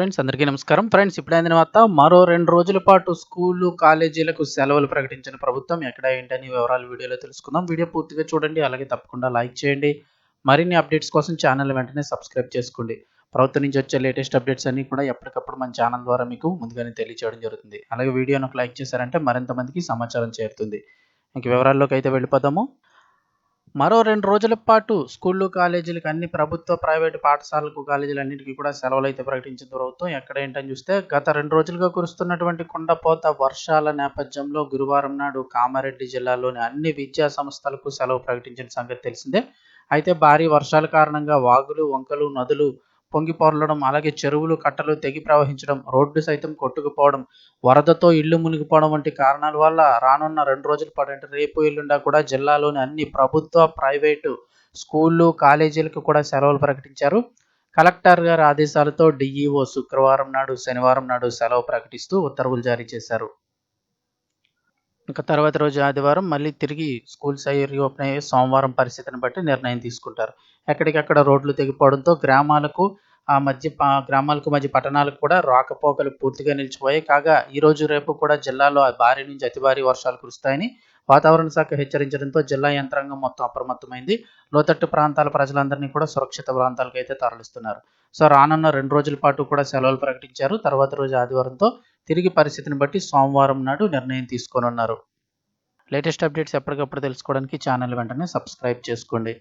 Friends అందరికీ నమస్కారం. Friends ఇప్పుడైన తర్వాత మరో రెండు రోజుల పాటు స్కూళ్ళు కాలేజీలకు సెలవులు ప్రకటించిన ప్రభుత్వం ఎక్కడ ఏంటని వివరాలు వీడియోలో తెలుసుకుందాం. వీడియో పూర్తిగా చూడండి అలాగే తప్పకుండా లైక్ చేయండి. మరిన్ని అప్డేట్స్ కోసం ఛానల్ వెంటనే సబ్స్క్రైబ్ చేసుకోండి. ప్రభుత్వం నుంచి వచ్చే లేటెస్ట్ అప్డేట్స్ అన్ని కూడా ఎప్పటికప్పుడు మన ఛానల్ ద్వారా మీకు ముందుగానే తెలియచేయడం జరుగుతుంది. అలాగే వీడియోను ఒక లైక్ చేశారంటే మరింత మందికి సమాచారం చేరుతుంది. ఇంక వివరాల్లోకి అయితే వెళ్ళిపోదాము. మరో రెండు రోజుల పాటు స్కూళ్ళు కాలేజీలకు అన్ని ప్రభుత్వ ప్రైవేటు పాఠశాలకు కాలేజీలు అన్నింటికి కూడా సెలవులు అయితే ప్రకటించింది ప్రభుత్వం ఎక్కడ ఏంటని చూస్తే గత రెండు రోజులుగా కురుస్తున్నటువంటి కుండపోత వర్షాల నేపథ్యంలో గురువారం నాడు కామారెడ్డి జిల్లాలోని అన్ని విద్యా సంస్థలకు సెలవు ప్రకటించిన సంగతి తెలిసిందే. అయితే భారీ వర్షాల కారణంగా వాగులు వంకలు నదులు పొంగి పొరలడం అలాగే చెరువులు కట్టలు తెగి ప్రవహించడం రోడ్డు సైతం కొట్టుకుపోవడం వరదతో ఇళ్ళు మునిగిపోవడం వంటి కారణాల వల్ల రానున్న రెండు రోజుల పాటు అంటే రేపు ఎల్లుండా కూడా జిల్లాలోని అన్ని ప్రభుత్వ ప్రైవేటు స్కూళ్ళు కాలేజీలకు కూడా సెలవులు ప్రకటించారు. కలెక్టర్ గారి ఆదేశాలతో డిఈఓ శుక్రవారం నాడు శనివారం నాడు సెలవు ప్రకటిస్తూ ఉత్తర్వులు జారీ చేశారు. ఇంకా తర్వాత రోజు ఆదివారం మళ్ళీ తిరిగి స్కూల్స్ అయ్యి రీఓపెన్ అయ్యే సోమవారం పరిస్థితిని బట్టి నిర్ణయం తీసుకుంటారు. ఎక్కడికక్కడ రోడ్లు తెగిపోవడంతో గ్రామాలకు ఆ మధ్య గ్రామాలకు మధ్య పట్టణాలకు కూడా రాకపోకలు పూర్తిగా నిలిచిపోయాయి. కాగా ఈ రోజు రేపు కూడా జిల్లాలో భారీ నుంచి అతి భారీ వర్షాలు కురుస్తాయని వాతావరణ శాఖ హెచ్చరించడంతో జిల్లా యంత్రాంగం మొత్తం అప్రమత్తమైంది. లోతట్టు ప్రాంతాల ప్రజలందరినీ కూడా సురక్షిత ప్రాంతాలకు అయితే తరలిస్తున్నారు. సో రానున్న రెండు రోజుల పాటు కూడా సెలవులు ప్రకటించారు. తర్వాత రోజు ఆదివారంతో తిరిగి పరిస్థితిని బట్టి సోమవారం నాడు నిర్ణయం తీసుకోనున్నారు. లేటెస్ట్ అప్డేట్స్ ఎప్పటికప్పుడు తెలుసుకోవడానికి ఛానల్ వెంటనే సబ్స్క్రైబ్ చేసుకోండి.